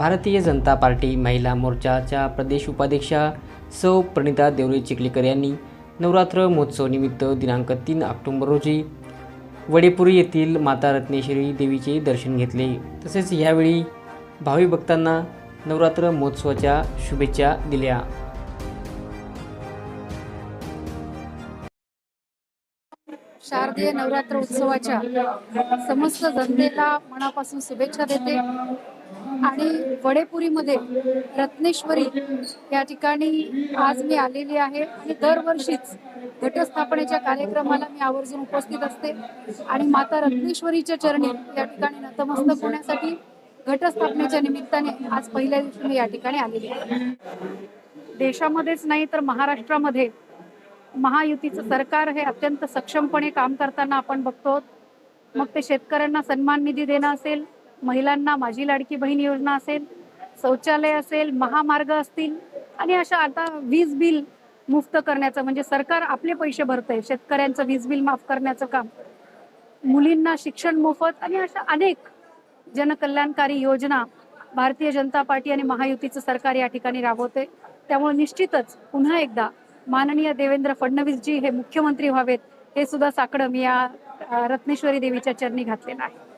Bharatiya Janata party महिला मोर्चाच्या प्रदेश उपाध्यक्षा सौ प्रणिता देवरे चिखलीकर यांनी नवरात्र महोत्सवनिमित्त दिनांक तीन ऑक्टोंबर रोजी वडेपुरी येथील माता रत्नेश्वरी देवीचे दर्शन घेतले. तसेच यावेळी भावी भक्तांना नवरात्र महोत्सवाच्या शुभेच्छा दिल्या. शारदीय नवरात्र उत्सवाच्या समस्त जनतेला मनापासून शुभेच्छा देते. आणि वडेपुरीमध्ये रत्नेश्वरी या ठिकाणी आज मी आलेली आहे. आणि दरवर्षीच घटस्थापनेच्या कार्यक्रमाला मी आवर्जून उपस्थित असते. आणि माता रत्नेश्वरीच्या चरणी या ठिकाणी नतमस्तक होण्यासाठी घटस्थापनेच्या निमित्ताने आज पहिल्या दिवशी मी या ठिकाणी आलेली आहे. देशामध्येच नाही तर महाराष्ट्रामध्ये महायुतीचं सरकार हे अत्यंत सक्षमपणे काम करताना आपण बघतो. मग ते शेतकऱ्यांना सन्मान निधी देणं असेल महिलांना माझी लाडकी बहीण योजना असेल शौचालय असेल महामार्ग असतील आणि अशा आता वीज बिल मुफ्त करण्याचं म्हणजे सरकार आपले पैसे भरतंय शेतकऱ्यांचं वीज बिल माफ करण्याचं काम मुलींना शिक्षण मोफत आणि अशा अनेक जनकल्याणकारी योजना भारतीय जनता पार्टी आणि महायुतीचं सरकार या ठिकाणी राबवते त्यामुळे निश्चितच पुन्हा एकदा माननीय देवेंद्र फडणवीसजी हे मुख्यमंत्री व्हावेत हे सुद्धा साकडं मी या रत्नेश्वरी देवीच्या चरणी घातलेलं आहे.